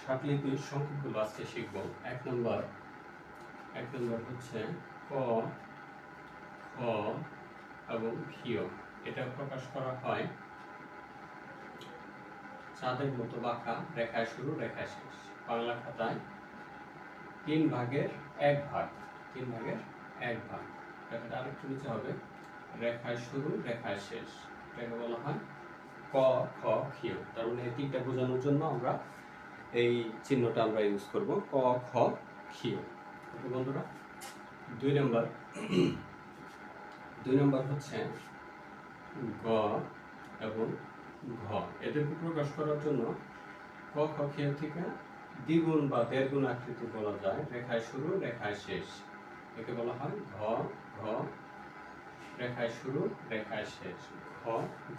ষাটলিপির সংখ্যাগুলো আজকে শিখব। এক নম্বর এক নম্বর হচ্ছে ক, খ এবং ক্ষিয়। এটা প্রকাশ করা হয় চাঁদের মতো বাঁকা, রেখায় শুরু, রেখায় শেষ। বাংলা খাতায় তিন ভাগের এক ভাগ, তিন ভাগের এক ভাগ। রেখাটা আরেকটু নিচে হবে। রেখায় শুরু, রেখায় শেষ। এটাকে বলা হয় ক, খ, ক্ষিয়। তার মানে এই তিনটা বোঝানোর জন্য আমরা এই চিহ্নটা আমরা ইউজ করব ক, খ ক্ষিয় বন্ধুরা, দুই নম্বর। দুই নম্বর হচ্ছে গ এবং ঘ। এদেরকে প্রকাশ করার জন্য ক, খ ক্ষিয় থেকে দ্বিগুণ বা দেড়গুণ আকৃতি বলা যায়। রেখায় শুরু, রেখায় শেষ। একে বলা হয় ঘ ঘ, রেখায় শুরু, রেখায় শেষ। ঘ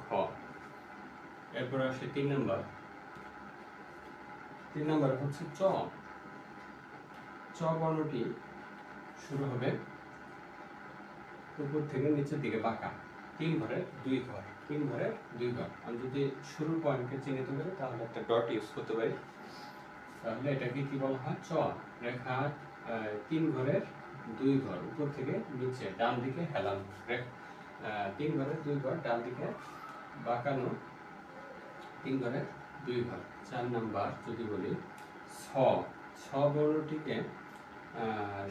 ঘ। এরপর আসে তিন নম্বর। তিন নম্বর হচ্ছে চ। চ বর্ণটি শুরু হবে উপর থেকে নিচের দিকে বাঁকা। তিন ঘরের দুই ঘর, তিন ঘরের দুই ঘর। আমি যদি শুরুর পয়েন্টকে চিহ্নিত করি, তাহলে একটা ডট ইউজ করতে পারি। তাহলে এটাকে কি বলা হয়? চ। রেখা তিন ঘরের দুই ঘর, উপর থেকে নিচে, ডান দিকে হেলানো তিন ঘরের দুই ঘর, ডান দিকে বাঁকানো, তিন ঘরের দুই ঘর চার নাম্বার যদি বলি ছ ছ বর্ণটিকে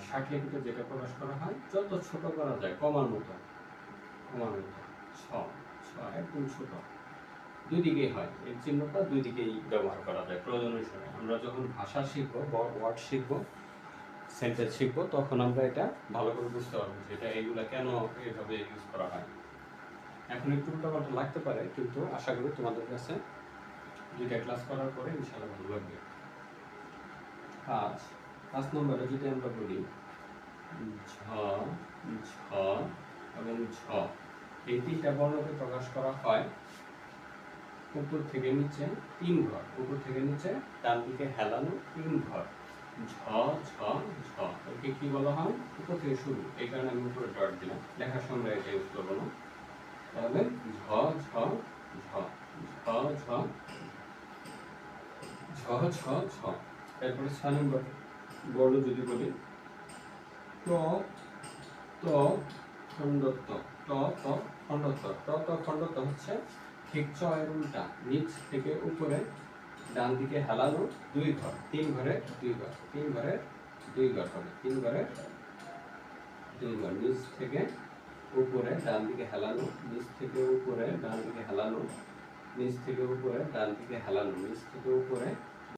ষাট লিপিতে যেটা প্রকাশ করা হয়, যত ছোট করা যায়, কমার মতো কমার মতো ছ ছ একদম ছোট। দুই দিকেই হয় এই চিহ্নটা দুই দিকেই ব্যবহার করা যায়, প্রয়োজন হিসেবে। আমরা যখন ভাষা শিখব ওয়ার্ড শিখব সেন্টেন্স শিখব, তখন আমরা এটা ভালো করে বুঝতে পারব যে এটা এইগুলা কেন এইভাবে ইউজ করা হয়। এখন একটু উল্টাপাল্টা লাগতে পারে, কিন্তু আশা করি তোমাদের কাছে দুইটা ক্লাস করার পরে ইনশাআল্লাহ ভালো লাগবে। পাঁচ। পাঁচ নম্বরে যদি আমরা বলি, ঝ ঝ এবং ঝ, এই তিনটা বর্ণকে প্রকাশ করা হয় উপর থেকে নিচে তিন ঘর। উপর থেকে নিচে ডান দিকে হেলানো তিন ঘর। ঝ ঝ ঝ। ওকে কি বলা হয়? উপর থেকে শুরু। এই কারণে আমি উপরে ডট দিলাম। লেখার সময় এটা ইউজ করব না তাহলে ঝ ঝ ঝ ঝ ঝ। ঝ ঝ ঝ এরপরে ছয় নম্বর বর্ণ যদি বলি, ট, ত, খণ্ডত্ব। ট, ত, খণ্ডত্ব। ট, ত, খণ্ডত্ব হচ্ছে ঠিক চ এর উল্টা। নিচ থেকে উপরে, ডান দিকে হেলানো দুই ঘর। তিন ঘরে দুই ঘর। তিন ঘরে দুই ঘর হবে। তিন ঘরে দুই ঘর। নিচ থেকে উপরে, ডান দিকে হেলানো নিচ থেকে উপরে, ডান দিকে হেলানো নিচ থেকে উপরে, ডান দিকে হেলানো নিচ থেকে উপরে